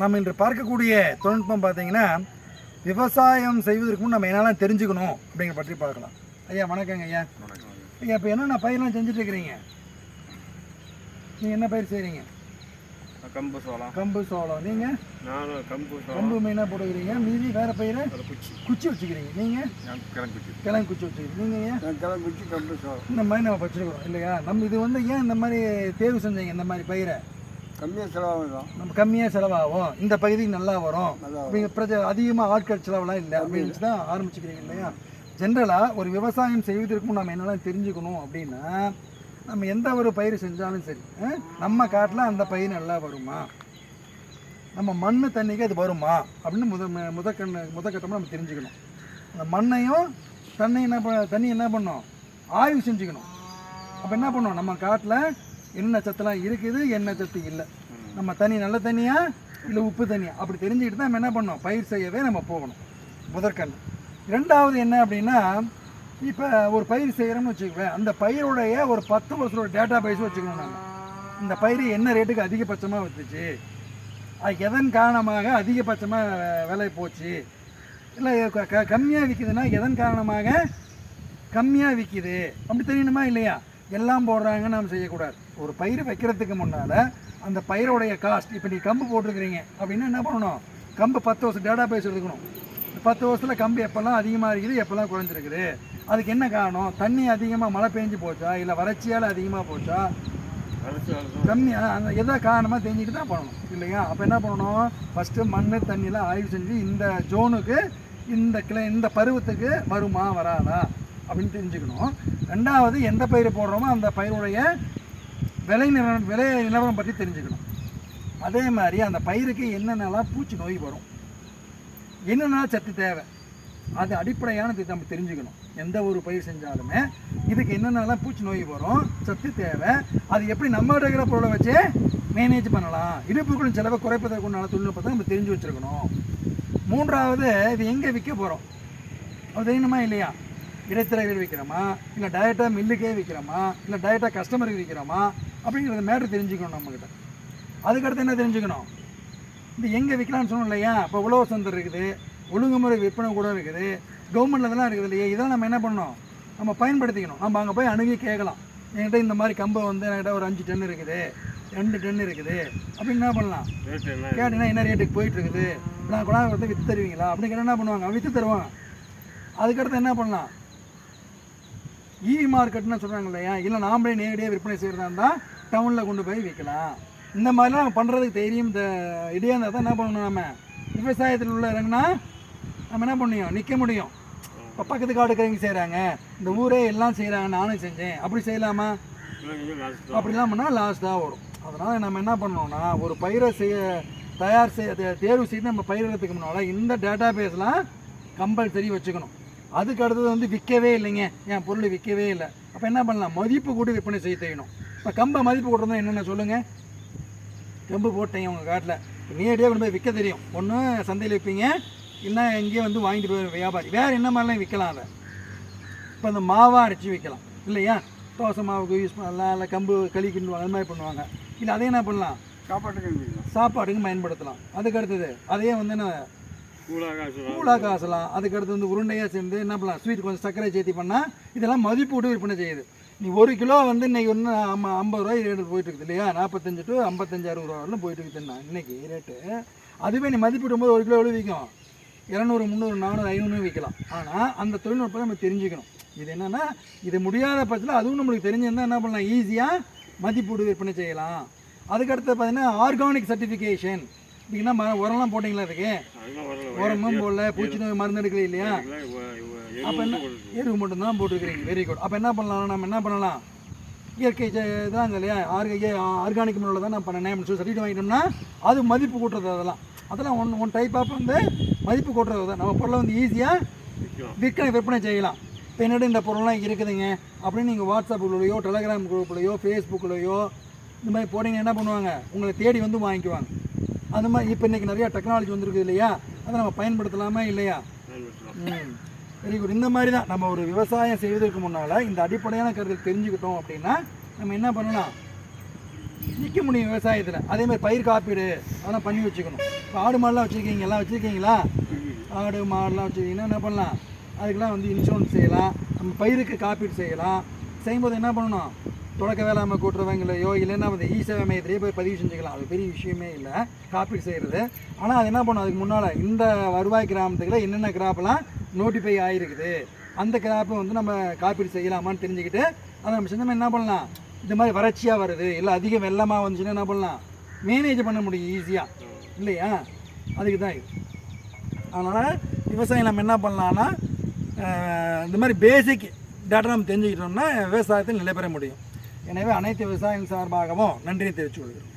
நம்ம இன்று பார்க்கக்கூடிய தொழில்நுட்பம் பார்த்தீங்கன்னா விவசாயம் செய்வதற்கு முன் நம்ம என்னெல்லாம் தெரிஞ்சுக்கணும் அப்படிங்கிற பற்றி பார்க்கலாம். ஐயா வணக்கங்க ஐயா. ஐயா இப்போ என்னென்ன பயிரெலாம் செஞ்சுட்டு இருக்கிறீங்க? நீங்கள் என்ன பயிர் செய்கிறீங்க கம்பு சோளம். கம்பு சோளம். நீங்கள் நானும் கம்பு சோளம். கம்பு மெயினாக போட்டுக்கிறீங்க? மீதி வேறு பயிர் குச்சி. குச்சி வச்சுக்கிறீங்க. நீங்கள் நான் கிளம்பிச்சு கிழங்கு குச்சி வச்சுக்கிறீங்க. நீங்கள் ஐயா? நான் கிளம்பிச்சு கம்பு சோளம். இந்த மாதிரி நம்ம வச்சுருக்கிறோம் இல்லையா? நம்ம இது வந்து ஏன் இந்த மாதிரி தேர்வு செஞ்சீங்க இந்த மாதிரி பயிரை? கம்மியாக செலவாகும் நம்ம கம்மியாக செலவாகும். இந்த பகுதிக்கு நல்லா வரும். பிரச்சனை அதிகமாக ஆட்கள் செலவெல்லாம் இல்லை அப்படின்னு தான் ஆரம்பிச்சுக்கிறீங்க இல்லையா? ஜென்ரலாக ஒரு விவசாயம் செய்வதற்கு முன் நம்ம என்னெல்லாம் தெரிஞ்சுக்கணும் அப்படின்னா நம்ம எந்த ஒரு பயிர் செஞ்சாலும் சரி நம்ம காட்டில் அந்த பயிர் நல்லா வருமா? நம்ம மண் தண்ணிக்கு அது வருமா? அப்படின்னு முத முதக்கண்ண முதக்கட்டமாக நம்ம தெரிஞ்சுக்கணும். அந்த மண்ணையும் தண்ணி என்ன பண்ண தண்ணி என்ன பண்ணணும் ஆய்வு செஞ்சுக்கணும். அப்போ என்ன பண்ணணும் நம்ம காட்டில் என்ன சத்துலாம் இருக்குது என்ன சத்து இல்லை. நம்ம தண்ணி நல்ல தண்ணியா இல்லை உப்பு தண்ணியா? அப்படி தெரிஞ்சுக்கிட்டு தான் நம்ம என்ன பண்ணோம் பயிர் செய்யவே நம்ம போகணும். முதற்கண். ரெண்டாவது என்ன அப்படின்னா இப்போ ஒரு பயிர் செய்கிறோம்னு வச்சுக்குவேன் அந்த பயிருடைய ஒரு பத்து வருஷத்தோட டேட்டா பேஸ் வச்சுக்கணும் நாங்கள் இந்த பயிர் என்ன ரேட்டுக்கு அதிகபட்சமாக வந்துச்சு? அது எதன் காரணமாக அதிகபட்சமாக விலை போச்சு? இல்லை கம்மியாக விற்கிதுன்னா எதன் காரணமாக கம்மியாக விற்கிது அப்படி தெரியணுமா இல்லையா? எல்லாம் போடுறாங்கன்னு நாம் செய்யக்கூடாது. ஒரு பயிர் வைக்கிறதுக்கு முன்னால் அந்த பயிரோடைய காஸ்ட் இப்போ நீ கம்பு போட்டிருக்கிறீங்க அப்படின்னா என்ன பண்ணணும்? கம்பு பத்து வருஷம் டேட்டா பேஸ் எடுக்கணும். பத்து வருஷத்தில் கம்பு எப்போல்லாம் அதிகமாக இருக்குது எப்போல்லாம் குறைஞ்சிருக்குது? அதுக்கு என்ன காரணம்? தண்ணி அதிகமாக மழை பெஞ்சு போச்சா? இல்லை வறட்சியால் அதிகமாக போச்சா? அரைச்சி கம்மி அந்த எதாவது காரணமாக தெரிஞ்சுட்டு தான் பண்ணணும். இல்லையா? அப்போ என்ன பண்ணணும்? ஃபஸ்ட்டு மண் தண்ணியெலாம் ஆய்வு செஞ்சு இந்த ஜோனுக்கு இந்த கிளை இந்த பருவத்துக்கு வருமா வராதா? அப்படின்னு தெரிஞ்சுக்கணும். ரெண்டாவது எந்த பயிர் போடுறோமோ அந்த பயிருடைய விலை நில விலை நிலவரம் பற்றி தெரிஞ்சுக்கணும். அதே மாதிரி அந்த பயிருக்கு என்னென்னலாம் பூச்சி நோய் வரும். என்னென்ன சத்து தேவை? அது அடிப்படையான இது நம்ம தெரிஞ்சுக்கணும். எந்த ஒரு பயிர் செஞ்சாலுமே இதுக்கு என்னென்னலாம் பூச்சி நோய் வரும் சத்து தேவை அது எப்படி நம்ம இருக்கிற பொருளை வச்சு மேனேஜ் பண்ணலாம். இடுப்புகளின் செலவை குறைப்பதற்குண்டான தொழில்நுட்பத்தை நம்ம தெரிஞ்சு வச்சுருக்கணும். மூன்றாவது இது எங்கே விற்க போகிறோம் அது தெரியணுமா இல்லையா? இடைத்தரகர் விற்கிறோமா இல்லை டயட்டாக மில்லுக்கே விற்கிறோமா? இல்லை டயட்டாக கஸ்டமருக்கு விற்கிறோமா? அப்படிங்கிறத மேட்ரு தெரிஞ்சுக்கணும் நம்மக்கிட்ட அதுக்கடுத்து என்ன தெரிஞ்சுக்கணும்? இது எங்கே விற்கலாம்னு சொன்னோம் இல்லையா? இப்போ உழவு சந்தை இருக்குது ஒழுங்குமுறை விற்பனை கூட இருக்குது கவர்மெண்ட்ல இதெல்லாம் இருக்குது இல்லையா? இதெல்லாம் நம்ம என்ன பண்ணணும்? நம்ம பயன்படுத்திக்கணும். நம்ம அங்கே போய் அணுகி கேட்கலாம். என்கிட்ட இந்த மாதிரி கம்பை வந்து என்கிட்ட ஒரு அஞ்சு டன் இருக்குது ரெண்டு டன் இருக்குது. அப்படின்னு என்ன பண்ணலாம்? கேட்டீங்கன்னா என்ன ரேட்டுக்கு போயிட்டு இருக்குது. நான் கூட வந்து விற்று தருவீங்களா? அப்படிங்கிற என்ன பண்ணுவாங்க? விற்று தருவாங்க. அதுக்கடுத்து என்ன பண்ணலாம்? E இ மார்க்கெட்னு சொல்கிறாங்க இல்லையா இல்லை நாமளே நேரடியாக விற்பனை செய்கிறதா இருந்தால் டவுனில் கொண்டு போய் விற்கலாம். இந்த மாதிரிலாம் நம்ம பண்ணுறதுக்கு தைரியம் இந்த இடையே இருந்தால் தான் என்ன பண்ணணும் நம்ம விவசாயத்தில் உள்ள இறங்கினா நம்ம என்ன பண்ணியும் நிற்க முடியும். இப்போ பக்கத்து காடுக்கிறவங்க செய்கிறாங்க இந்த ஊரே எல்லாம் செய்கிறாங்க நானும் செஞ்சேன். அப்படி செய்யலாமா? அப்படிலாம் பண்ணால் லாஸ்ட்டாக தான் வரும். அதனால் நம்ம என்ன பண்ணோம்னா ஒரு பயிரை செய்ய தயார் செய்ய தேர்வு செய்து நம்ம பயிரிடத்துக்கு முன்னால் இந்த டேட்டா பேஸ்லாம் கம்பல்சரி வச்சுக்கணும். அதுக்கு அடுத்தது வந்து விற்கவே இல்லைங்க. என் பொருள் விற்கவே இல்லை. அப்போ என்ன பண்ணலாம்? மதிப்பு கூட்டி விற்பனை செய்ய தெரியணும் இப்போ கம்பை மதிப்பு கூட்டுறதுனா என்னென்ன சொல்லுங்கள் கம்பு போட்டேன் உங்கள் காட்டில். நேரடியாக கொண்டு போய் விற்க தெரியும். ஒன்று சந்தையில் விற்பீங்க இல்லை எங்கேயே வந்து வாங்கிட்டு போய் வியாபாரி. வேறு என்ன மாதிரிலாம் விற்கலாம் அதை? இப்போ அந்த மாவாக அரைச்சி வைக்கலாம் இல்லையா? தோசை மாவுக்கு யூஸ் பண்ணலாம் இல்லை கம்பு களி கிண்டுவாங்க அது மாதிரி பண்ணுவாங்க. இல்லை அதே என்ன பண்ணலாம்? சாப்பாட்டுக்கு சாப்பாட்டுக்கு பயன்படுத்தலாம். அதுக்கு அடுத்தது அதையே வந்து என்ன கூழாக காசலாம் அதுக்கடுத்து வந்து உருண்டையாக சேர்ந்து என்ன பண்ணலாம்? ஸ்வீட் கொஞ்சம் சர்க்கரை சேர்த்தி பண்ணால் இதெல்லாம் மதிப்பு விற்பனை செய்யுது. நீ ஒரு கிலோ வந்து இன்னைக்கு ஒன்று ஐம்ப ஐம்பது ரூபாய் ரேட்டு போயிட்டு இருக்குது இல்லையா? நாற்பத்தஞ்சு டு ஐம்பத்தஞ்சு அறுபது ரூபா வரலும் போயிட்டு இருக்குதுன்னா இன்னைக்கு ரேட்டு அதுவே நீ மதிப்பிடும்போது ஒரு கிலோ எவ்வளோ விற்கும்? இரநூறு முந்நூறு நானூறு ஐநூறு விற்கலாம். ஆனால் அந்த தொழில்நுட்பம் நம்ம தெரிஞ்சுக்கணும். இது என்னென்னா இது முடியாத பட்சத்தில் அதுவும் நம்மளுக்கு தெரிஞ்சிருந்தால் என்ன பண்ணலாம்? ஈஸியாக மதிப்பீடு விற்பனை செய்யலாம். அதுக்கடுத்து பார்த்தீங்கன்னா ஆர்கானிக் சர்டிஃபிகேஷன் அப்படின்னா ம உரம்லாம் போட்டிங்களா வரல உரமும் போடல பூச்சி நோய் மருந்து எடுக்கல இல்லையா? அப்போ என்ன எருவு மட்டும்தான் போட்டுருக்கிறீங்க. வெரி குட் அப்போ என்ன பண்ணலாம்? நம்ம என்ன பண்ணலாம்? இயற்கை இதாங்க இல்லையா? ஆர்க ஆர்கானிக் முறையில் தான் நான் பண்ணேன் அப்படின்னு சொல்லி சர்டிஃபிகேட் வாங்கிட்டோம்னா அது மதிப்பு கூட்டுறது அதெல்லாம். அதெல்லாம் ஒன் ஒன் டைப் ஆஃப் வந்து மதிப்பு கூட்டுறது தான். நம்ம பொருளை வந்து ஈஸியாக விற்கும் விற்பனை விற்பனை செய்யலாம். இப்போ என்னோட இந்த பொருள்லாம் இருக்குதுங்க? அப்படின்னு நீங்கள் வாட்ஸ்அப்புக்குள்ளேயோ டெலகிராம் குரூப்லையோ ஃபேஸ்புக்லையோ இந்த மாதிரி போனீங்க என்ன பண்ணுவாங்க? உங்களை தேடி வந்து வாங்கிக்குவாங்க. அந்த மாதிரி இப்போ இன்றைக்கி நிறையா டெக்னாலஜி வந்திருக்குது இல்லையா? அதை நம்ம பயன்படுத்தலாமா இல்லையா? வெரி குட் இந்த மாதிரி தான் நம்ம ஒரு விவசாயம் செய்வதற்கு முன்னால் இந்த அடிப்படையான கருத்தை தெரிஞ்சுக்கிட்டோம் அப்படின்னா நம்ம என்ன பண்ணலாம்? நிற்க முடியும் விவசாயத்தில். அதே மாதிரி பயிர் காப்பீடு அதெல்லாம் பண்ணி வச்சுக்கணும். இப்போ ஆடு மாடுலாம் வச்சுருக்கீங்க எல்லாம் வச்சுருக்கீங்களா? ஆடு மாடுலாம் வச்சுருக்கீங்கன்னா என்ன பண்ணலாம்? அதுக்கெல்லாம் வந்து இன்சூரன்ஸ் செய்யலாம். நம்ம பயிருக்கு காப்பீடு செய்யலாம். செய்யும்போது என்ன பண்ணணும்? தொடக்க வேளாண்மை கூட்டுறவங்களையோ இல்லைன்னா வந்து இ சேவை மையத்திலேயே போய் பதிவு செஞ்சுக்கலாம். அது பெரிய விஷயமே இல்லை. காப்பீடு செய்கிறது ஆனால் அது என்ன பண்ணும்? அதுக்கு முன்னால் இந்த வருவாய் கிராமத்துக்குள்ள என்னென்ன கிராப்லாம் நோட்டிஃபை ஆகிருக்குது அந்த கிராப்பை வந்து நம்ம காப்பீடு செய்யலாமான்னு தெரிஞ்சுக்கிட்டு அதை நம்ம செஞ்சோம்னா என்ன பண்ணலாம்? இந்த மாதிரி வறட்சியாக வருது. இல்லை அதிக வெள்ளமாக வந்துச்சுன்னா என்ன பண்ணலாம்? மேனேஜ் பண்ண முடியும் ஈஸியாக இல்லையா? அதுக்கு தான் இது. அதனால் விவசாயம் நம்ம என்ன பண்ணலான்னா இந்த மாதிரி பேசிக் டேட்டா நம்ம தெரிஞ்சுக்கிட்டோம்னா விவசாயத்தில் நிலைபெற முடியும். எனவே அனைத்து விவசாயிகள் சார்பாகவும் நன்றியை தெரிவித்துக் கொள்கிறோம்.